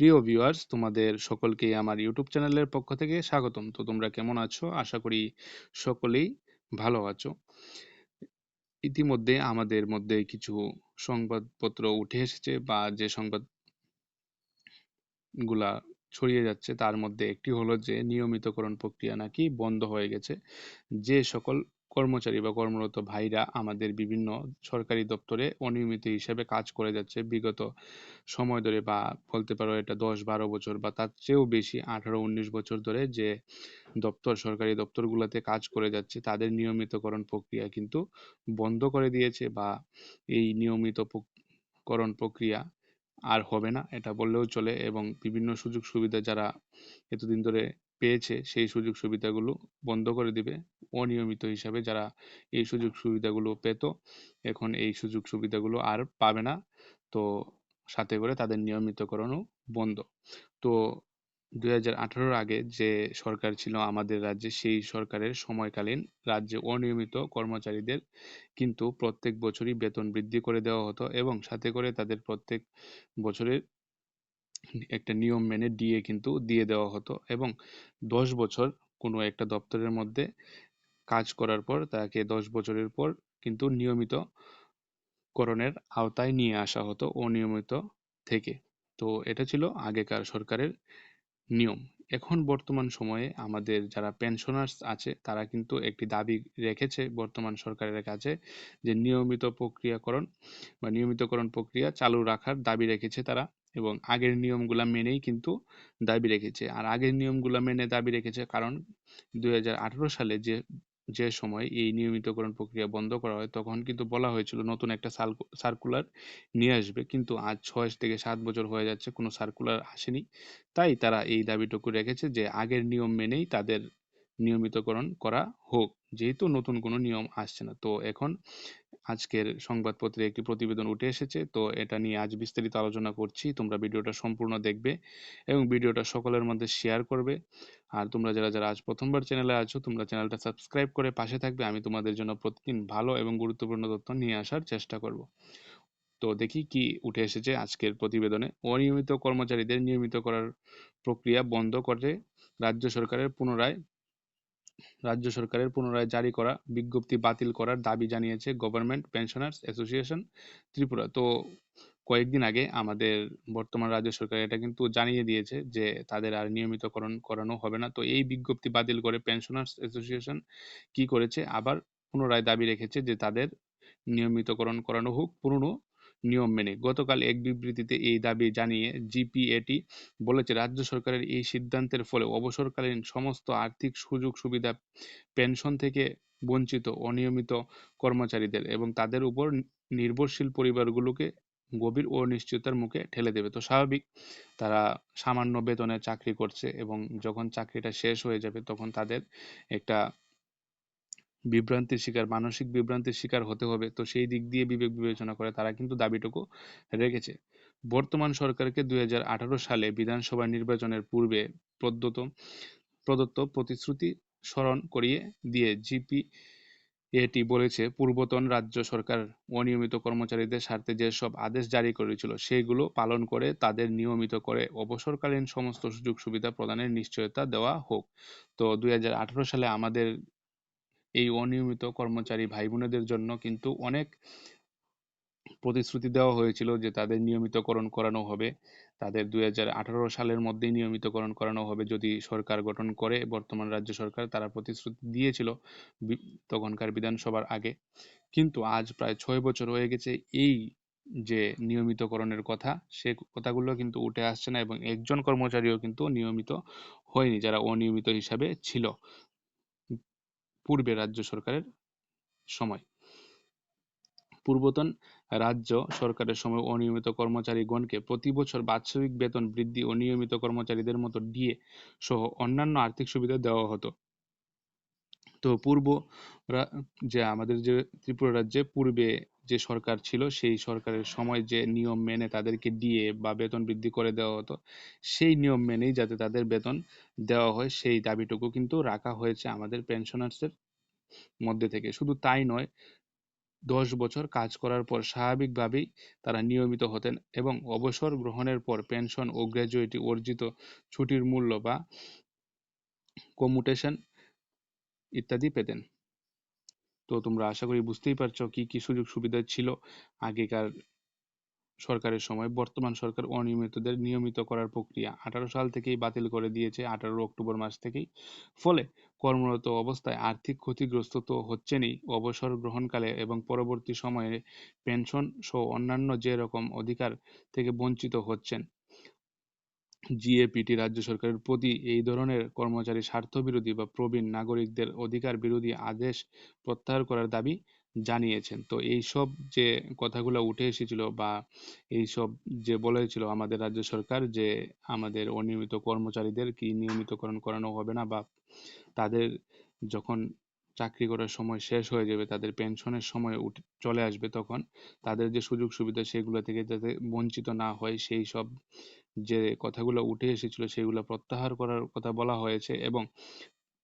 প্রিয় ভিউয়ার্স তোমাদের সকলকে আমার ইউটিউব চ্যানেলের পক্ষ থেকে স্বাগতম। তো তোমরা কেমন আছো? আশা করি সকলেই ভালো আছো। ইতিমধ্যে আমাদের মধ্যে কিছু সংবাদপত্র উঠে এসেছে বা যে সংবাদগুলা ছড়িয়ে যাচ্ছে, তার মধ্যে একটি হলো যে, নিয়মিতকরণ প্রক্রিয়া নাকি বন্ধ হয়ে গেছে। যে সকল কর্মচারী বা কর্মরত ভাইরা আমাদের বিভিন্ন সরকারি দপ্তরে অনিয়মিত হিসেবে কাজ করে যাচ্ছে। বিগত সময় ধরে বা বলতে পারো এটা দশ বারো বছর বা তার চেয়েও বেশি আঠারো উনিশ বছর ধরে যে দপ্তর, সরকারি দপ্তরগুলোতে কাজ করে যাচ্ছে তাদের নিয়মিতকরণ প্রক্রিয়া কিন্তু বন্ধ করে দিয়েছে বা এই নিয়মিত করণ প্রক্রিয়া আর হবে না। এটা বললেও চলে এবং বিভিন্ন সুযোগ সুবিধা যারা এতদিন ধরে পেয়েছে সেই সুযোগ সুবিধাগুলো বন্ধ করে দিবে অনিয়মিত হিসাবে যারা এই সুযোগ সুবিধাগুলো পেত। এখন এই সুযোগ সুবিধাগুলো আর পাবে না। তো সাথে করে তাদের নিয়মিতকরণও বন্ধ। তো দুই আগে যে সরকার ছিল আমাদের রাজ্যে সেই সরকারের সময়কালীন রাজ্যে অনিয়মিত কর্মচারীদের কিন্তু প্রত্যেক বছরই বেতন বৃদ্ধি করে দেওয়া হতো এবং সাথে করে তাদের প্রত্যেক বছরের একটা নিয়ম মেনে ডিএ কিন্তু দিয়ে দেওয়া হতো এবং দশ বছর কোনো একটা দপ্তরের মধ্যে কাজ করার পর তাকে দশ বছরের পর কিন্তু নিয়মিত করণের আওতায় নিয়ে আসা হতো অনিয়মিত থেকে। তো এটা ছিল আগেকার সরকারের নিয়ম। এখন বর্তমান সময়ে আমাদের যারা পেনশনার্স আছে, তারা কিন্তু একটি দাবি রেখেছে বর্তমান সরকারের কাছে যে নিয়মিত প্রক্রিয়াকরণ বা নিয়মিতকরণ প্রক্রিয়া চালু রাখার দাবি রেখেছে তারা। এবং আগের নিয়মগুলা মেনেই কিন্তু দাবি রেখেছে। আর আগের নিয়মগুলা মেনে দাবি রেখেছে কারণ দুই হাজার আঠারো সালে যে যে সময় এই নিয়মিতকরণ প্রক্রিয়া বন্ধ করা হয়, তখন কিন্তু বলা হয়েছিল নতুন একটা সার্কুলার নিয়ে আসবে। কিন্তু আজ ছয় থেকে সাত বছর হয়ে যাচ্ছে, কোনো সার্কুলার আসেনি। তাই তারা এই দাবিটুকু রেখেছে যে, আগের নিয়ম মেনেই তাদের নিয়মিতকরণ করা হোক, যেহেতু নতুন কোনো নিয়ম আসছে না। তো এখন আজকের সংবাদপত্রে একটি প্রতিবেদন উঠে এসেছে। তো এটা নিয়ে আজ বিস্তারিত আলোচনা করছি। তোমরা ভিডিওটা সম্পূর্ণ দেখবে এবং ভিডিওটা সকলের মধ্যে শেয়ার করবে। আর তোমরা যারা যারা আজ প্রথমবার চ্যানেলে আছো, তোমরা চ্যানেলটা সাবস্ক্রাইব করে পাশে থাকবে। আমি তোমাদের জন্য প্রতিদিন ভালো এবং গুরুত্বপূর্ণ তথ্য নিয়ে আসার চেষ্টা করব। তো দেখি কি উঠে এসেছে আজকের প্রতিবেদনে। অনিয়মিত কর্মচারীদের নিয়মিত করার প্রক্রিয়া বন্ধ করে রাজ্য সরকারের পুনরায় রাজ্য সরকারের পুনরায় জারি করা, বিজ্ঞপ্তি বাতিল করার দাবি জানিয়েছে গভর্নমেন্ট পেনশনার্স অ্যাসোসিয়েশন ত্রিপুরা। তো কয়েকদিন আগে আমাদের বর্তমান রাজ্য সরকার এটা কিন্তু জানিয়ে দিয়েছে যে তাদের আর নিয়মিতকরণ করানো হবে না। তো এই বিজ্ঞপ্তি বাতিল করে পেনশনার্স অ্যাসোসিয়েশন কি করেছে? আবার পুনরায় দাবি রেখেছে যে তাদের নিয়মিতকরণ করানো হোক, পুরনো নিয়ম মেনে। গতকাল এক বিবৃতিতে এই দাবি জানিয়ে জিপিএটি বলেছে, রাজ্য সরকারের এই সিদ্ধান্তের ফলে অবসরকালীন সমস্ত আর্থিক সুযোগ সুবিধা পেনশন থেকে বঞ্চিত অনিয়মিত কর্মচারীদের এবং তাদের উপর নির্ভরশীল পরিবারগুলোকে গভীর অনিশ্চয়তার মুখে ঠেলে দেবে। তো স্বাভাবিক, তারা সামান্য বেতনে চাকরি করছে এবং যখন চাকরিটা শেষ হয়ে যাবে তখন তাদের একটা বিভ্রান্তির শিকার, মানসিক বিভ্রান্তির শিকার হতে হবে। তো সেই দিক দিয়ে বিবেক বিবেচনা করে তারা কিন্তু দাবিটুকু রেখেছে। বর্তমান সরকারকে দুই সালে বিধানসভা নির্বাচনের পূর্বে প্রদত্ত প্রদত্ত প্রতিশ্রুতি স্মরণ করিয়ে দিয়ে জিপি এটি বলেছে, পূর্বতন রাজ্য সরকার অনিয়মিত কর্মচারীদের স্বার্থে যেসব আদেশ জারি করেছিল, সেগুলো পালন করে তাদের নিয়মিত করে অবসরকালীন সমস্ত সুযোগ সুবিধা প্রদানের নিশ্চয়তা দেওয়া হোক। তো দুই হাজার আঠারো সালে আমাদের এই অনিয়মিত কর্মচারী ভাই বোনেদের জন্য কিন্তু অনেক প্রতিশ্রুতি দেওয়া হয়েছিল যে তাদের নিয়মিতকরণ করানো হবে। তাদের দুই সালের মধ্যেই নিয়মিতকরণ করানো হবে। যদি সরকার গঠন করে, বর্তমান রাজ্য সরকার, তারা প্রতিশ্রুতি দিয়েছিল তখনকার বিধানসভার আগে। কিন্তু আজ প্রায় ছয় বছর হয়ে গেছে এই যে নিয়মিতকরণের কথা, সে কথাগুলো কিন্তু উঠে আসছে না এবং একজন কর্মচারীও কিন্তু নিয়মিত হয়নি, যারা অনিয়মিত হিসাবে ছিল। পূর্বে রাজ্য সরকারের সময়। পূর্বতন রাজ্য সরকারের সময় অনিয়মিত কর্মচারীগণকে প্রতি বছর বাৎসরিক বেতন বৃদ্ধি ও নিয়মিত কর্মচারীদের মতো ডিএ সহ অন্যান্য আর্থিক সুবিধা দেওয়া হতো। তো পূর্ব যে আমাদের যে ত্রিপুরা রাজ্যে পূর্বে যে সরকার ছিল, সেই সরকারের সময় যে নিয়ম মেনে তাদেরকে দিয়ে বা বেতন বৃদ্ধি করে দেওয়া হতো, সেই নিয়ম মেনেই যাতে তাদের বেতন দেওয়া হয়, সেই দাবিটুকু কিন্তু রাখা হয়েছে আমাদের পেনশনার্সের মধ্যে থেকে। শুধু তাই নয়, দশ বছর কাজ করার পর স্বাভাবিকভাবেই তারা নিয়মিত হতেন এবং অবসর গ্রহণের পর পেনশন ও গ্র্যাজুইটি অর্জিত ছুটির মূল্য বা কমুটেশন ইত্যাদি পেতেন। তো তোমরা আশা করি বুঝতেই পারছ কি কি সুযোগ সুবিধা ছিল আগেকার সরকারের সময়। বর্তমান সরকার অনিয়মিতদের নিয়মিত করার প্রক্রিয়া আঠারো সাল থেকেই বাতিল করে দিয়েছে আঠারো অক্টোবর মাস থেকেই। ফলে কর্মরত অবস্থায় আর্থিক ক্ষতিগ্রস্ত তো হচ্ছেনই। অবসর গ্রহণকালে এবং পরবর্তী সময়ে পেনশন সহ অন্যান্য যে রকম অধিকার থেকে বঞ্চিত হচ্ছেন জিএপিটি রাজ্য সরকারের প্রতি এই ধরনের কর্মচারী স্বার্থবিরোধী বা প্রবীণ নাগরিকদের অধিকার বিরোধী আদেশ প্রত্যাহার করার দাবি জানিয়েছেন। তো এইসব যে কথাগুলো উঠে এসেছিল বা এইসব যে বলেছিল আমাদের রাজ্য সরকার যে আমাদের অনিয়মিত কর্মচারীদের কি নিয়মিতকরণ করানো হবে না বা তাদের যখন চাকরি করার সময় শেষ হয়ে যাবে, তাদের পেনশনের সময় উঠে, চলে আসবে তখন তাদের যে সুযোগ সুবিধা সেগুলো থেকে যাতে বঞ্চিত না হয়, সেই সব যে কথাগুলো উঠে এসেছিল সেগুলো প্রত্যাহার করার কথা বলা হয়েছে এবং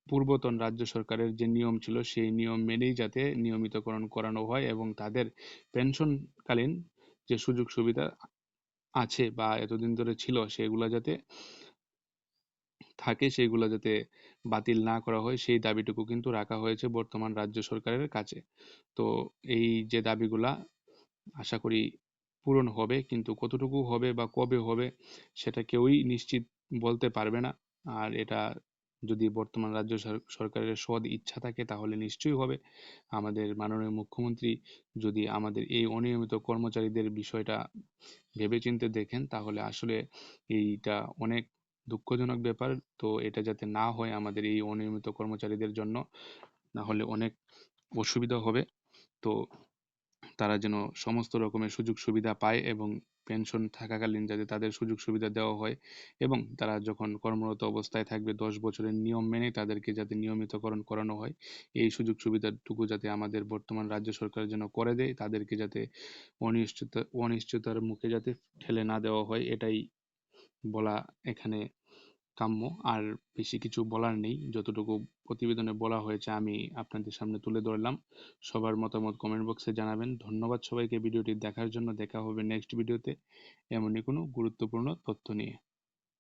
পূর্বতন রাজ্য সরকারের যে নিয়ম ছিল সেই নিয়ম মেনেই যাতে নিয়মিতকরণ করানো হয় এবং তাদের পেনশনকালীন যে সুযোগ সুবিধা আছে বা এতদিন ধরে ছিল সেগুলো যাতে থাকে সেগুলো যাতে বাতিল না করা হয় সেই দাবিটুকু কিন্তু রাখা হয়েছে বর্তমান রাজ্য সরকারের কাছে। তো এই যে দাবিগুলা আশা করি পূরণ হবে, কিন্তু কতটুকু হবে বা কবে হবে সেটা কেউই নিশ্চিত বলতে পারবে না। আর এটা যদি বর্তমান রাজ্য সরকারের সদ ইচ্ছা থাকে তাহলে নিশ্চয়ই হবে। আমাদের মাননীয় মুখ্যমন্ত্রী যদি আমাদের এই অনিয়মিত কর্মচারীদের বিষয়টা ভেবেচিন্তে দেখেন তাহলে আসলে এইটা অনেক দুঃখজনক ব্যাপার। তো এটা যাতে না হয় আমাদের এই অনিয়মিত কর্মচারীদের জন্য না হলে অনেক অসুবিধা হবে। তো তারা যেন সমস্ত রকমের সুযোগ সুবিধা পায় এবং পেনশন থাকাকালীন যাতে তাদের সুযোগ সুবিধা দেওয়া হয় এবং তারা যখন কর্মরত অবস্থায় থাকবে দশ বছরের নিয়ম মেনে তাদেরকে যাতে নিয়মিতকরণ করানো হয়, এই সুযোগ সুবিধাটুকু যাতে আমাদের বর্তমান রাজ্য সরকার যেন করে দেয়, তাদেরকে যাতে অনিশ্চিত অনিশ্চয়তার মুখে যাতে ঠেলে না দেওয়া হয়, এটাই বলা এখানে কাম্য। আর বেশি কিছু বলার নেই। যতটুকু প্রতিবেদনে বলা হয়েছে, আমি আপনাদের সামনে তুলে ধরলাম। সবার মতামত কমেন্ট বক্সে জানাবেন। ধন্যবাদ সবাইকে। ভিডিওটি দেখার জন্য দেখা হবে নেক্সট ভিডিওতে এমনই কোনো গুরুত্বপূর্ণ তথ্য নিয়ে।